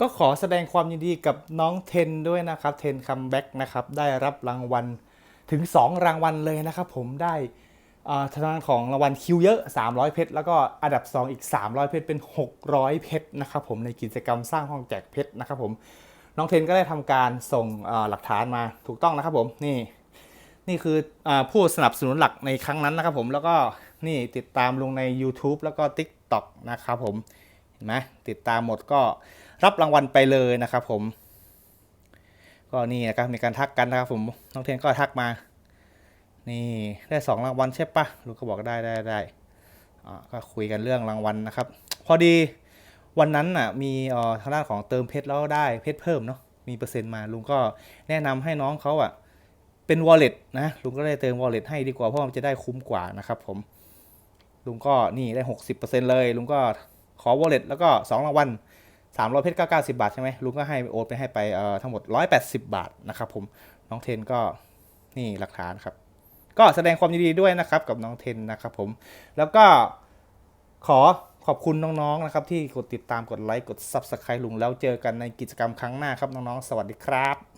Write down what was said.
ก็ขอแสดงความยินดีกับน้องเทนด้วยนะครับเทนคัมแบ็กนะครับได้รับรางวัลถึง 2 รางวัลเลยนะครับผมได้อ่าทางด้านของรางวัลคิวเยอะ 300 เพชร แล้วก็อันดับ 2 อีก 300 เพชร เป็น 600 เพชรนะครับผมในกิจกรรมสร้างห้องแจกเพชรนะครับผมน้องเทนก็ได้ทำการส่งหลักฐานมาถูกต้องนะครับผมนี่นี่คืออผู้สนับสนุนหลักในครั้งนั้นนะครับผมแล้วก็นี่ติดตามลงใน YouTube แล้วก็ TikTok นะครับผม เห็นไหมติดตามหมดก็รับรางวัลไปเลยนะครับผม ก็นี่นะครับมีการทักกันนะครับผมน้องเทนก็ทักมา นี่ได้สองรางวัลใช่ปะลูกก็บอกได้ได้ได้ก็คุยกันเรื่องรางวัลนะครับ พอดีวันนั้นน่ะมีออทางด้านของเติมเพชรแล้วได้เพชรเพิ่มเนาะมีเปอร์เซ็นต์มาลุงก็แนะนำให้น้องเขาอะเป็น wallet นะลุงก็ได้เติม wallet ให้ดีกว่าเพราะมันจะได้คุ้มกว่านะครับผมลุงก็นี่ได้ 60%เลยลุงก็ ขอ wallet แล้วก็ 2 รางวัล300เพชรก็90บาทใช่ไหมลุงก็ให้โอนไปให้ไปเอ่อทั้งหมด180บาทนะครับผมน้องเทนก็นี่หลักฐานครับ ก็แสดงความยินดีด้วยนะครับกับน้องเทนนะครับผมแล้วก็ขอขอบคุณน้องๆนะครับที่กดติดตามกดไลค์กด Subscribe ลุงแล้วเจอกันในกิจกรรมครั้งหน้าครับน้องๆ สวัสดีครับ